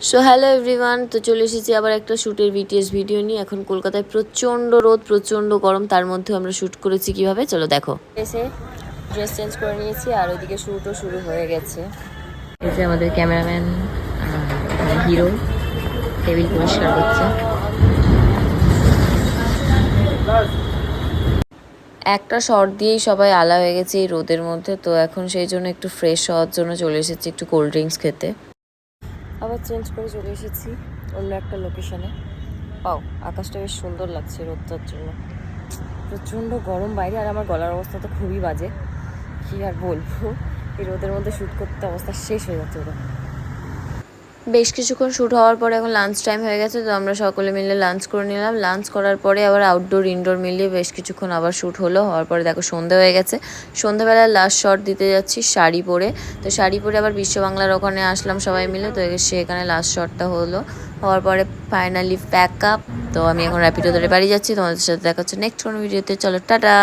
So hello everyone তো চলে এসেছি আবার একটা শ্যুটের বিটিএস ভিডিও নিয়ে। এখন কলকাতায় প্রচণ্ড রোদ, প্রচণ্ড গরম। তার মধ্যে আমরা শ্যুট করেছি কীভাবে? চলো দেখো। এসে ড্রেস চেঞ্জ করে নিয়েছি আর ওইদিকে শ্যুটও শুরু হয়ে গেছে। এই যে আমাদের ক্যামেরাম্যান হিরো। টেবিল পরিষ্কার করছে। একটা শর্ট দিয়েই সবাই আলা হয়ে গেছে এই রোদের মধ্যে। তো এখন সেই জন্য একটু ফ্রেশ হওয়ার জন্য চলে এসেছি একটু কোল্ড ড্রিঙ্কস খেতে। আবার চেঞ্জ করে চলে এসেছি অন্য একটা লোকেশনে পাও আকাশটা বেশ সুন্দর লাগছে রোদটার জন্য। প্রচণ্ড গরম বাইরে, আর আমার গলার অবস্থা তো খুবই বাজে। কী আর বলব? এই রোদের মধ্যে শ্যুট করতে অবস্থা শেষ হয়ে যাচ্ছে ওরা বেশ কিছুক্ষণ শ্যুট হওয়ার পরে এখন লাঞ্চ টাইম হয়ে গেছে, তো আমরা সকলে মিলে লাঞ্চ করে নিলাম। লাঞ্চ করার পরে আবার আউটডোর ইনডোর মিলিয়ে বেশ কিছুক্ষণ আবার শ্যুট হলো। হওয়ার পরে দেখো সন্ধে হয়ে গেছে। সন্ধেবেলায় লাস্ট শট দিতে যাচ্ছি শাড়ি পরে। তো শাড়ি পরে আবার বিশ্ব বাংলার ওখানে আসলাম সবাই মিলে, তো সেখানে লাস্ট শটটা হলো। হওয়ার পরে ফাইনালি প্যাক আপ তো আমি এখন র্যাপিডো ধরে বাড়ি যাচ্ছি, তোমাদের সাথে দেখা হচ্ছে নেক্সট কোনো ভিডিওতে চলো, টাটা!